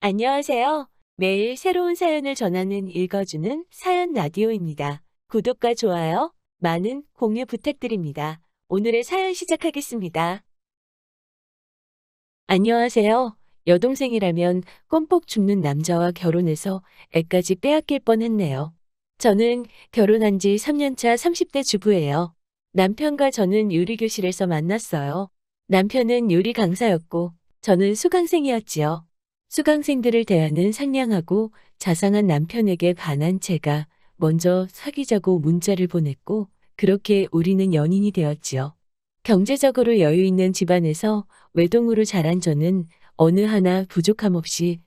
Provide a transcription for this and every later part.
안녕하세요. 매일 새로운 사연을 전하는 읽어주는 사연 라디오입니다. 구독과 좋아요, 많은 공유 부탁드립니다. 오늘의 사연 시작하겠습니다. 안녕하세요. 여동생이라면 껌뻑 죽는 남자와 결혼해서 애까지 빼앗길 뻔했네요. 저는 결혼한 지 3년차 30대 주부예요. 남편과 저는 요리교실에서 만났어요. 남편은 요리 강사였고 저는 수강생이었지요. 수강생들을 대하는 상냥하고 자상한 남편에게 반한 제가 먼저 사귀자고 문자를 보냈고 그렇게 우리는 연인이 되었지요. 경제적으로 여유 있는 집안에서 외동으로 자란 저는 어느 하나 부족함 없이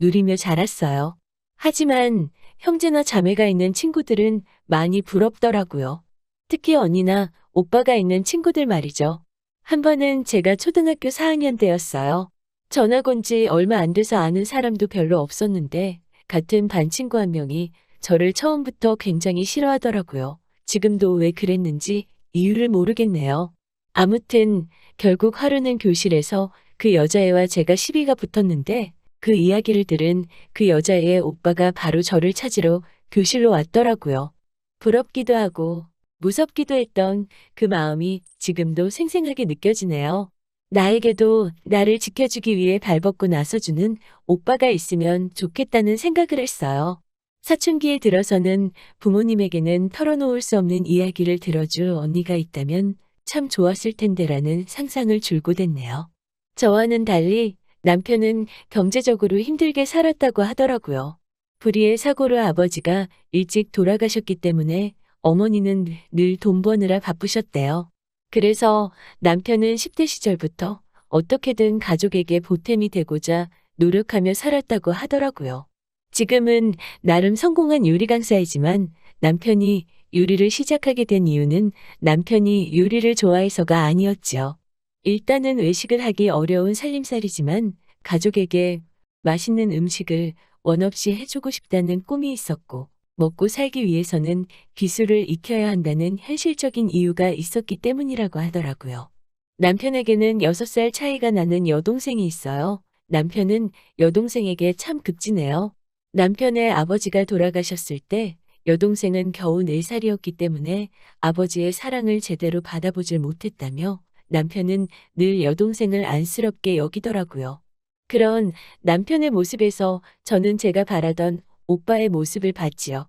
누리며 자랐어요. 하지만 형제나 자매가 있는 친구들은 많이 부럽더라고요. 특히 언니나 오빠가 있는 친구들 말이죠. 한 번은 제가 초등학교 4학년 때였어요. 전학 온 지 얼마 안 돼서 아는 사람도 별로 없었는데 같은 반 친구 한 명이 저를 처음부터 굉장히 싫어하더라고요. 지금도 왜 그랬는지 이유를 모르겠네요. 아무튼 결국 하루는 교실에서 그 여자애와 제가 시비가 붙었는데 그 이야기를 들은 그 여자애의 오빠가 바로 저를 찾으러 교실로 왔더라고요. 부럽기도 하고 무섭기도 했던 그 마음이 지금도 생생하게 느껴지네요. 나에게도 나를 지켜주기 위해 발벗고 나서주는 오빠가 있으면 좋겠다는 생각을 했어요. 사춘기에 들어서는 부모님에게는 털어놓을 수 없는 이야기를 들어줄 언니가 있다면 참 좋았을 텐데라는 상상을 줄고 됐네요. 저와는 달리 남편은 경제적으로 힘들게 살았다고 하더라고요. 불의의 사고로 아버지가 일찍 돌아가셨기 때문에 어머니는 늘 돈 버느라 바쁘셨대요. 그래서 남편은 10대 시절부터 어떻게든 가족에게 보탬이 되고자 노력하며 살았다고 하더라고요. 지금은 나름 성공한 요리 강사이지만 남편이 요리를 시작하게 된 이유는 남편이 요리를 좋아해서가 아니었죠. 일단은 외식을 하기 어려운 살림살이지만 가족에게 맛있는 음식을 원 없이 해주고 싶다는 꿈이 있었고 먹고 살기 위해서는 기술을 익혀야 한다는 현실적인 이유가 있었기 때문이라고 하더라고요. 남편에게는 6살 차이가 나는 여동생이 있어요. 남편은 여동생에게 참 급지네요. 남편의 아버지가 돌아가셨을 때 여동생은 겨우 4살이었기 때문에 아버지의 사랑을 제대로 받아보질 못했다며 남편은 늘 여동생을 안쓰럽게 여기더라고요. 그런 남편의 모습에서 저는 제가 바라던 오빠의 모습을 봤지요.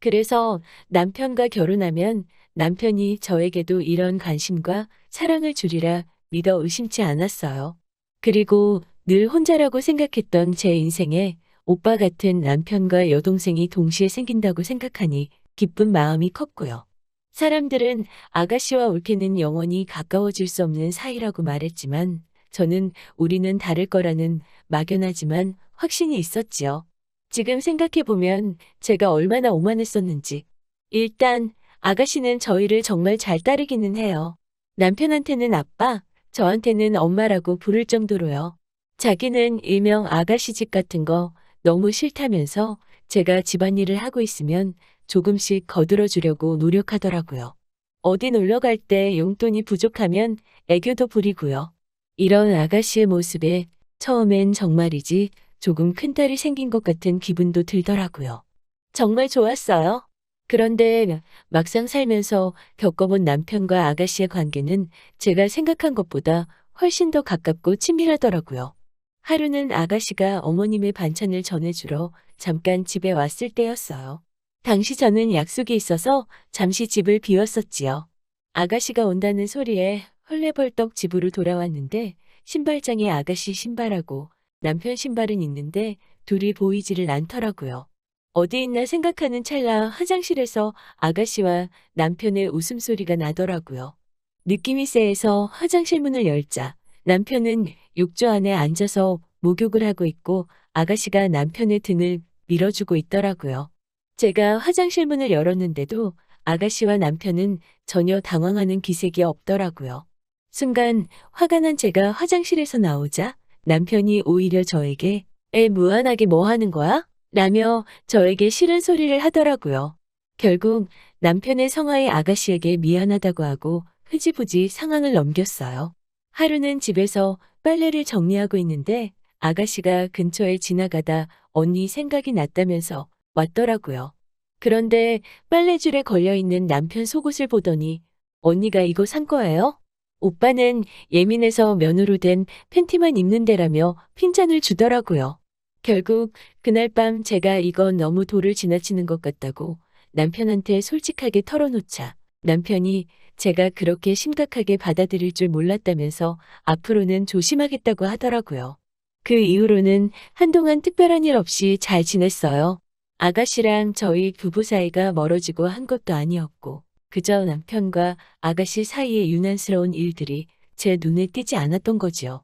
그래서 남편과 결혼하면 남편이 저에게도 이런 관심과 사랑을 주리라 믿어 의심치 않았어요. 그리고 늘 혼자라고 생각했던 제 인생에 오빠 같은 남편과 여동생이 동시에 생긴다고 생각하니 기쁜 마음이 컸고요. 사람들은 아가씨와 올케는 영원히 가까워질 수 없는 사이라고 말했지만 저는 우리는 다를 거라는 막연하지만 확신이 있었지요. 지금 생각해보면 제가 얼마나 오만했었는지. 일단 아가씨는 저희를 정말 잘 따르기는 해요. 남편한테는 아빠, 저한테는 엄마라고 부를 정도로요. 자기는 일명 아가씨 집 같은 거 너무 싫다면서 제가 집안일을 하고 있으면 조금씩 거들어 주려고 노력하더라고요. 어디 놀러 갈 때 용돈이 부족하면 애교도 부리고요. 이런 아가씨의 모습에 처음엔 정말이지 조금 큰 딸이 생긴 것 같은 기분도 들더라고요. 정말 좋았어요. 그런데 막상 살면서 겪어본 남편과 아가씨의 관계는 제가 생각한 것보다 훨씬 더 가깝고 친밀하더라고요. 하루는 아가씨가 어머님의 반찬을 전해주러 잠깐 집에 왔을 때였어요. 당시 저는 약속이 있어서 잠시 집을 비웠었지요. 아가씨가 온다는 소리에 헐레벌떡 집으로 돌아왔는데 신발장에 아가씨 신발하고 남편 신발은 있는데 둘이 보이지를 않더라고요. 어디 있나 생각하는 찰나 화장실에서 아가씨와 남편의 웃음소리가 나더라고요. 느낌이 세해서 화장실 문을 열자 남편은 욕조 안에 앉아서 목욕을 하고 있고 아가씨가 남편의 등을 밀어주고 있더라고요. 제가 화장실 문을 열었는데도 아가씨와 남편은 전혀 당황하는 기색이 없더라고요. 순간 화가 난 제가 화장실에서 나오자 남편이 오히려 저에게 애 무한하게 뭐 하는 거야? 라며 저에게 싫은 소리를 하더라고요. 결국 남편의 성화의 아가씨에게 미안하다고 하고 흐지부지 상황을 넘겼어요. 하루는 집에서 빨래를 정리하고 있는데 아가씨가 근처에 지나가다 언니 생각이 났다면서 왔더라고요. 그런데 빨래줄에 걸려있는 남편 속옷을 보더니 언니가 이거 산 거예요? 오빠는 예민해서 면으로 된 팬티만 입는 데라며 핀잔을 주더라고요. 결국 그날 밤 제가 이건 너무 도를 지나치는 것 같다고 남편한테 솔직하게 털어놓자 남편이 제가 그렇게 심각하게 받아들일 줄 몰랐다면서 앞으로는 조심하겠다고 하더라고요. 그 이후로는 한동안 특별한 일 없이 잘 지냈어요. 아가씨랑 저희 부부 사이가 멀어지고 한 것도 아니었고, 그저 남편과 아가씨 사이의 유난스러운 일들이 제 눈에 띄지 않았던 거지요.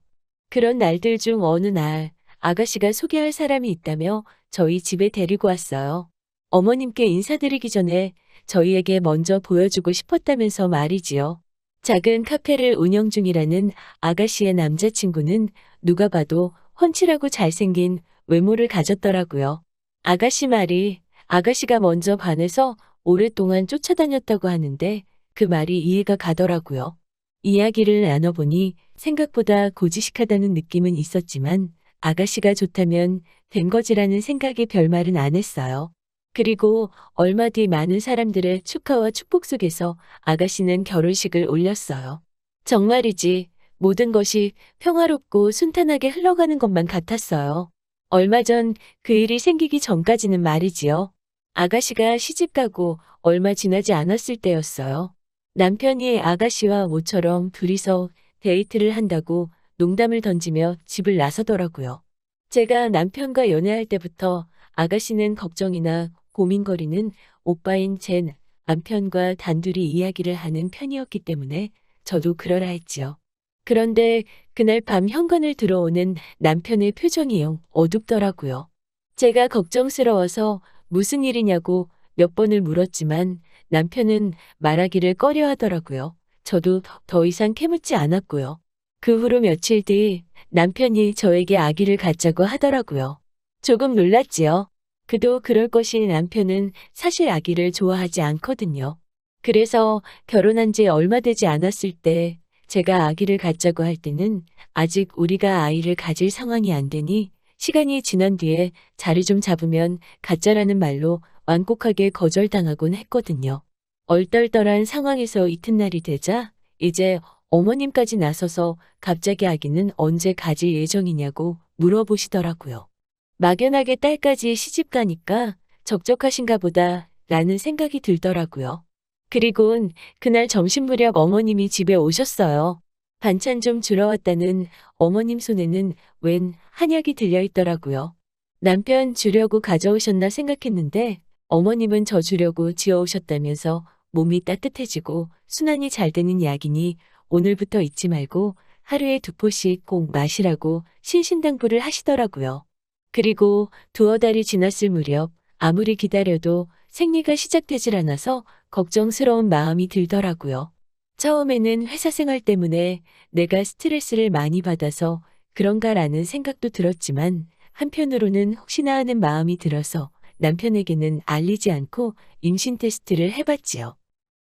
그런 날들 중 어느 날 아가씨가 소개할 사람이 있다며 저희 집에 데리고 왔어요. 어머님께 인사드리기 전에 저희에게 먼저 보여주고 싶었다면서 말이지요. 작은 카페를 운영 중이라는 아가씨의 남자친구는 누가 봐도 훤칠하고 잘생긴 외모를 가졌더라고요. 아가씨 말이 아가씨가 먼저 반해서 오랫동안 쫓아다녔다고 하는데 그 말이 이해가 가더라고요. 이야기를 나눠보니 생각보다 고지식하다는 느낌은 있었지만 아가씨가 좋다면 된 거지라는 생각에 별말은 안 했어요. 그리고 얼마 뒤 많은 사람들의 축하와 축복 속에서 아가씨는 결혼식을 올렸어요. 정말이지 모든 것이 평화롭고 순탄하게 흘러가는 것만 같았어요. 얼마 전 그 일이 생기기 전까지는 말이지요. 아가씨가 시집가고 얼마 지나지 않았을 때였어요. 남편이 아가씨와 모처럼 둘이서 데이트를 한다고 농담을 던지며 집을 나서더라고요. 제가 남편과 연애할 때부터 아가씨는 걱정이나 고민거리는 오빠인 제 남편과 단둘이 이야기를 하는 편이었기 때문에 저도 그러라 했지요. 그런데 그날 밤 현관을 들어오는 남편의 표정이 영 어둡더라고요. 제가 걱정스러워서 무슨 일이냐고 몇 번을 물었지만 남편은 말하기를 꺼려 하더라고요. 저도 더 이상 캐묻지 않았고요. 그 후로 며칠 뒤 남편이 저에게 아기를 갖자고 하더라고요. 조금 놀랐지요. 그도 그럴 것이 남편은 사실 아기를 좋아하지 않거든요. 그래서 결혼한 지 얼마 되지 않았을 때 제가 아기를 갖자고 할 때는 아직 우리가 아이를 가질 상황이 안 되니 시간이 지난 뒤에 자리 좀 잡으면 갖자라는 말로 완곡하게 거절당하곤 했거든요. 얼떨떨한 상황에서 이튿날이 되자 이제 어머님까지 나서서 갑자기 아기는 언제 가질 예정이냐고 물어보시더라고요. 막연하게 딸까지 시집 가니까 적적하신가 보다 라는 생각이 들더라고요. 그리곤 그날 점심 무렵 어머님이 집에 오셨어요. 반찬 좀 주러 왔다는 어머님 손에는 웬 한약이 들려 있더라고요. 남편 주려고 가져오셨나 생각했는데 어머님은 저 주려고 지어오셨다면서 몸이 따뜻해지고 순환이 잘 되는 약이니 오늘부터 잊지 말고 하루에 두 포씩 꼭 마시라고 신신당부를 하시더라고요. 그리고 두어 달이 지났을 무렵 아무리 기다려도 생리가 시작되질 않아서 걱정스러운 마음이 들더라고요. 처음에는 회사 생활 때문에 내가 스트레스를 많이 받아서 그런가라는 생각도 들었지만 한편으로는 혹시나 하는 마음이 들어서 남편에게는 알리지 않고 임신 테스트를 해봤지요.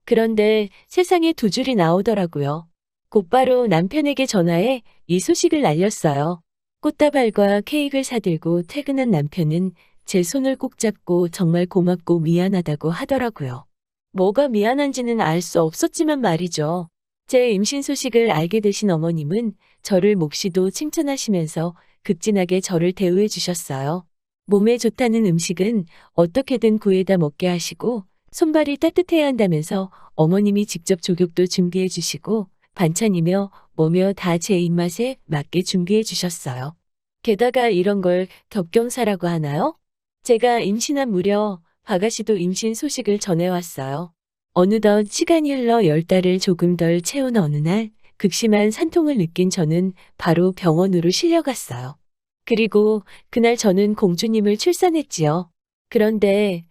그런데 세상에 두 줄이 나오더라고요. 곧바로 남편에게 전화해 이 소식을 알렸어요. 꽃다발과 케이크를 사들고 퇴근한 남편은 제 손을 꼭 잡고 정말 고맙고 미안하다고 하더라고요. 뭐가 미안한지는 알 수 없었지만 말이죠. 제 임신 소식을 알게 되신 어머님은 저를 몹시도 칭찬하시면서 극진하게 저를 대우해 주셨어요. 몸에 좋다는 음식은 어떻게든 구해다 먹게 하시고 손발이 따뜻해야 한다면서 어머님이 직접 조격도 준비해 주시고 반찬이며 뭐며 다 제 입맛에 맞게 준비해 주셨어요. 게다가 이런 걸 겹경사라고 하나요? 제가 임신한 무려 바가씨도 임신 소식을 전해왔어요. 어느덧 시간이 흘러 열 달을 조금 덜 채운 어느 날 극심한 산통을 느낀 저는 바로 병원으로 실려갔어요. 그리고 그날 저는 공주님을 출산했지요. 그런데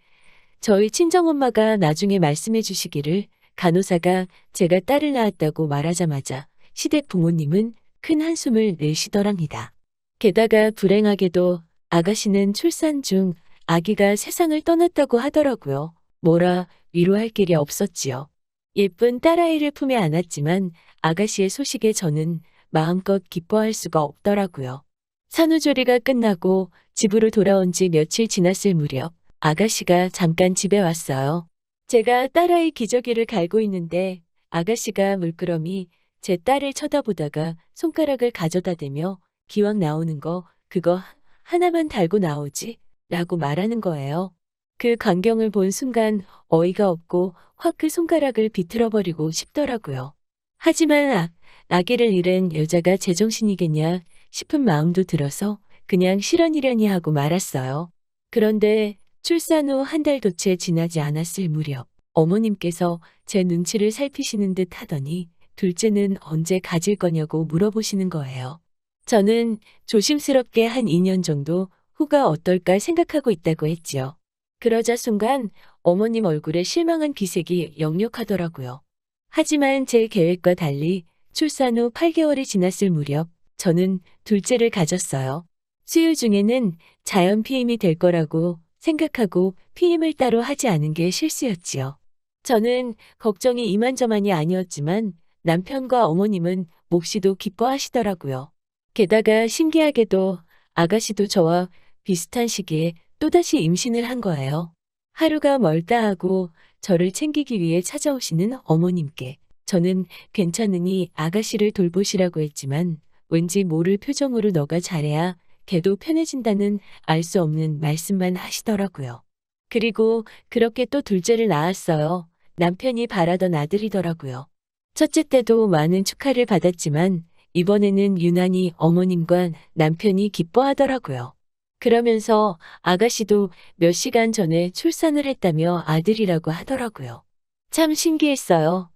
저희 친정엄마가 나중에 말씀해 주시기를 간호사가 제가 딸을 낳았다고 말하자마자 시댁 부모님은 큰 한숨을 내쉬더랍니다. 게다가 불행하게도 아가씨는 출산 중 아기가 세상을 떠났다고 하더라고요. 뭐라 위로할 길이 없었지요. 예쁜 딸아이를 품에 안았지만 아가씨의 소식에 저는 마음껏 기뻐할 수가 없더라고요. 산후조리가 끝나고 집으로 돌아온 지 며칠 지났을 무렵 아가씨가 잠깐 집에 왔어요. 제가 딸아이 기저귀를 갈고 있는데 아가씨가 물끄러미 제 딸을 쳐다보다가 손가락을 가져다 대며 기왕 나오는 거 그거 하나만 달고 나오지 라고 말하는 거예요. 그 광경을 본 순간 어이가 없고 확 그 손가락을 비틀어버리고 싶더라고요. 하지만 아, 아기를 잃은 여자가 제정신이겠냐 싶은 마음도 들어서 그냥 실언이려니 하고 말았어요. 그런데 출산 후 한 달도 채 지나지 않았을 무렵 어머님께서 제 눈치를 살피시는 듯 하더니 둘째는 언제 가질 거냐고 물어보시는 거예요. 저는 조심스럽게 한 2년 정도 후가 어떨까 생각하고 있다고 했지요. 그러자 순간 어머님 얼굴에 실망한 기색이 역력하더라고요. 하지만 제 계획과 달리 출산 후 8개월이 지났을 무렵 저는 둘째를 가졌어요. 수유 중에는 자연 피임이 될 거라고 생각하고 피임을 따로 하지 않은 게 실수였지요. 저는 걱정이 이만저만이 아니었지만 남편과 어머님은 몹시도 기뻐하시더라고요. 게다가 신기하게도 아가씨도 저와 비슷한 시기에 또다시 임신을 한 거예요. 하루가 멀다 하고 저를 챙기기 위해 찾아오시는 어머님께 저는 괜찮으니 아가씨를 돌보시라고 했지만 왠지 모를 표정으로 너가 잘해야 걔도 편해진다는 알 수 없는 말씀만 하시더라고요. 그리고 그렇게 또 둘째를 낳았어요. 남편이 바라던 아들이더라고요. 첫째 때도 많은 축하를 받았지만 이번에는 유난히 어머님과 남편이 기뻐하더라고요. 그러면서 아가씨도 몇 시간 전에 출산을 했다며 아들이라고 하더라고요. 참 신기했어요.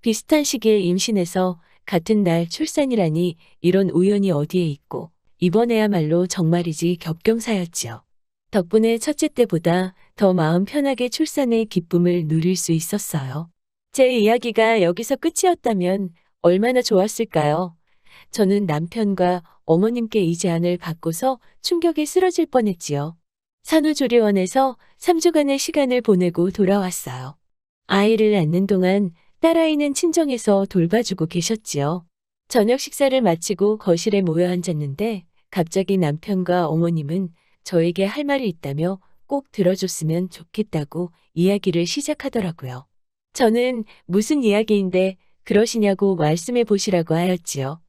비슷한 시기에 임신해서 같은 날 출산이라니 이런 우연이 어디에 있고 이번에야말로 정말이지 겹경사였지요. 덕분에 첫째 때보다 더 마음 편하게 출산의 기쁨을 누릴 수 있었어요. 제 이야기가 여기서 끝이었다면 얼마나 좋았을까요? 저는 남편과 어머님께 이 제안을 받고서 충격에 쓰러질 뻔했지요. 산후조리원에서 3주간의 시간을 보내고 돌아왔어요. 아이를 낳는 동안 딸아이는 친정에서 돌봐주고 계셨지요. 저녁 식사를 마치고 거실에 모여 앉았는데 갑자기 남편과 어머님은 저에게 할 말이 있다며 꼭 들어줬으면 좋겠다고 이야기를 시작하더라고요. 저는 무슨 이야기인데 그러시냐고 말씀해 보시라고 하였지요.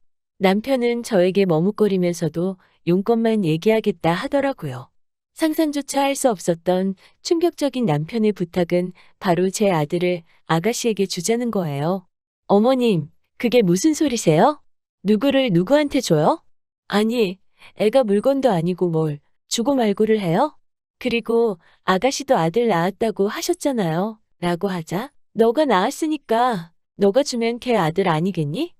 남편은 저에게 머뭇거리면서도 용건만 얘기하겠다 하더라고요. 상상조차 할 수 없었던 충격적인 남편의 부탁은 바로 제 아들을 아가씨에게 주자는 거예요. 어머님, 그게 무슨 소리세요? 누구를 누구한테 줘요? 아니, 애가 물건도 아니고 뭘 주고 말고를 해요? 그리고 아가씨도 아들 낳았다고 하셨잖아요. 라고 하자. 너가 낳았으니까 너가 주면 걔 아들 아니겠니?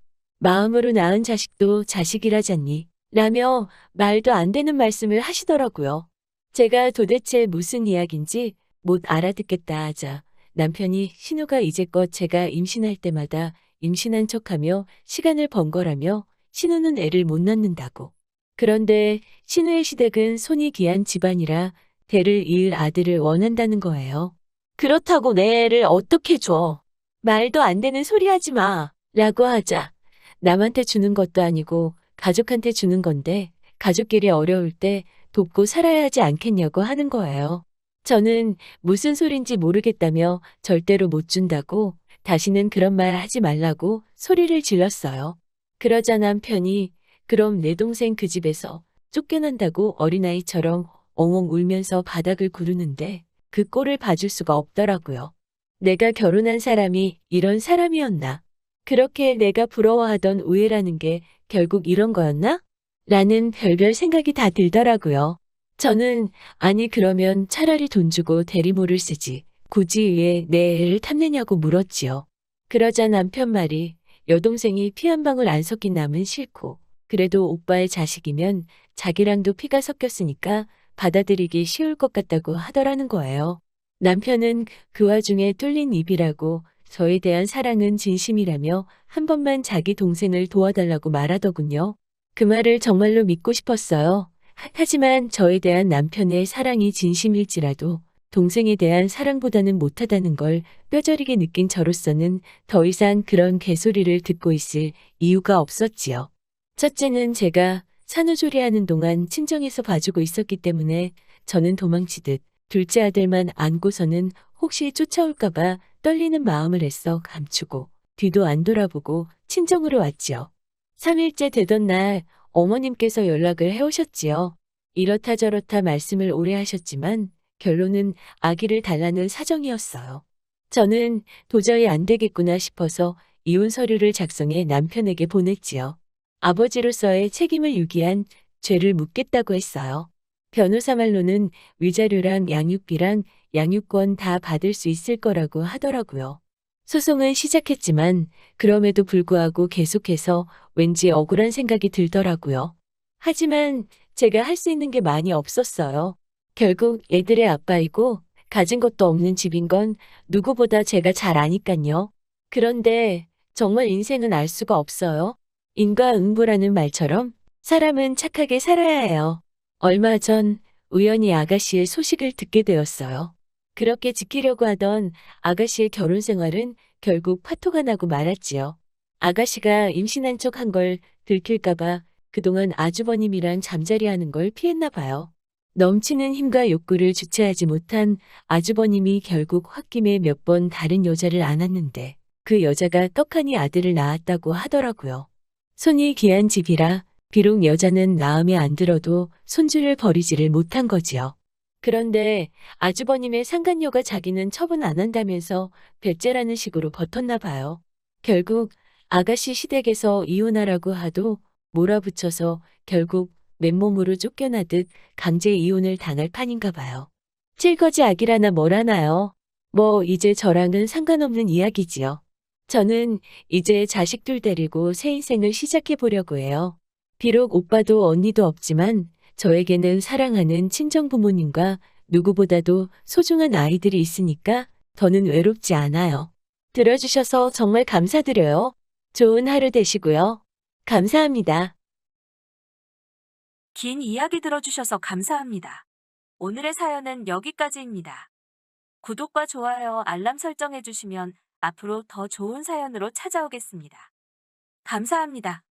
마음으로 낳은 자식도 자식이라잖니. 라며 말도 안 되는 말씀을 하시더라고요. 제가 도대체 무슨 이야기인지 못 알아듣겠다 하자 남편이 신우가 이제껏 제가 임신할 때마다 임신한 척하며 시간을 번 거라며 신우는 애를 못 낳는다고. 그런데 신우의 시댁은 손이 귀한 집안이라 대를 이을 아들을 원한다는 거예요. 그렇다고 내 애를 어떻게 줘? 말도 안 되는 소리 하지 마. 라고 하자. 남한테 주는 것도 아니고 가족한테 주는 건데 가족끼리 어려울 때 돕고 살아야 하지 않겠냐고 하는 거예요. 저는 무슨 소린지 모르겠다며 절대로 못 준다고 다시는 그런 말 하지 말라고 소리를 질렀어요. 그러자 남편이 그럼 내 동생 그 집에서 쫓겨난다고 어린아이처럼 엉엉 울면서 바닥을 구르는데 그 꼴을 봐줄 수가 없더라고요. 내가 결혼한 사람이 이런 사람이었나? 그렇게 내가 부러워하던 우애라는 게 결국 이런 거였나? 라는 별별 생각이 다 들더라고요. 저는 아니 그러면 차라리 돈 주고 대리모를 쓰지. 굳이 왜 내 애를 탐내냐고 물었지요. 그러자 남편 말이 여동생이 피 한 방울 안 섞인 남은 싫고 그래도 오빠의 자식이면 자기랑도 피가 섞였으니까 받아들이기 쉬울 것 같다고 하더라는 거예요. 남편은 그 와중에 뚫린 입이라고 저에 대한 사랑은 진심이라며 한 번만 자기 동생을 도와달라고 말하더군요. 그 말을 정말로 믿고 싶었어요. 하- 하지만 저에 대한 남편의 사랑이 진심일지라도 동생에 대한 사랑보다는 못하다는 걸 뼈저리게 느낀 저로서는 더 이상 그런 개소리를 듣고 있을 이유가 없었지요. 첫째는 제가 산후조리하는 동안 친정에서 봐주고 있었기 때문에 저는 도망치듯 둘째 아들만 안고서는 혹시 쫓아올까봐 떨리는 마음을 애써 감추고 뒤도 안 돌아보고 친정으로 왔지요. 3일째 되던 날 어머님께서 연락을 해오셨지요. 이렇다 저렇다 말씀을 오래 하셨지만 결론은 아기를 달라는 사정이었어요. 저는 도저히 안 되겠구나 싶어서 이혼 서류를 작성해 남편에게 보냈지요. 아버지로서의 책임을 유기한 죄를 묻겠다고 했어요. 변호사 말로는 위자료랑 양육비랑 양육권 다 받을 수 있을 거라고 하더라고요. 소송은 시작했지만 그럼에도 불구하고 계속해서 왠지 억울한 생각이 들더라고요. 하지만 제가 할 수 있는 게 많이 없었어요. 결국 애들의 아빠이고 가진 것도 없는 집인 건 누구보다 제가 잘 아니깐요. 그런데 정말 인생은 알 수가 없어요. 인과응보라는 말처럼 사람은 착하게 살아야 해요. 얼마 전 우연히 아가씨의 소식을 듣게 되었어요. 그렇게 지키려고 하던 아가씨의 결혼 생활은 결국 파토가 나고 말았지요. 아가씨가 임신한 척 한 걸 들킬까봐 그동안 아주버님이랑 잠자리하는 걸 피했나 봐요. 넘치는 힘과 욕구를 주체하지 못한 아주버님이 결국 홧김에 몇 번 다른 여자를 안았는데 그 여자가 떡하니 아들을 낳았다고 하더라고요. 손이 귀한 집이라 비록 여자는 마음에 안 들어도 손주를 버리지를 못한 거지요. 그런데 아주버님의 상간녀가 자기는 처분 안 한다면서 배째라는 식으로 버텼나 봐요. 결국 아가씨 시댁에서 이혼하라고 하도 몰아붙여서 결국 맨몸으로 쫓겨나듯 강제 이혼을 당할 판인가 봐요. 칠거지 악이라나 뭐라나요. 뭐 이제 저랑은 상관없는 이야기지요. 저는 이제 자식들 데리고 새 인생을 시작해 보려고 해요. 비록 오빠도 언니도 없지만 저에게는 사랑하는 친정 부모님과 누구보다도 소중한 아이들이 있으니까 더는 외롭지 않아요. 들어주셔서 정말 감사드려요. 좋은 하루 되시고요. 감사합니다. 긴 이야기 들어주셔서 감사합니다. 오늘의 사연은 여기까지입니다. 구독과 좋아요, 알람 설정해주시면 앞으로 더 좋은 사연으로 찾아오겠습니다. 감사합니다.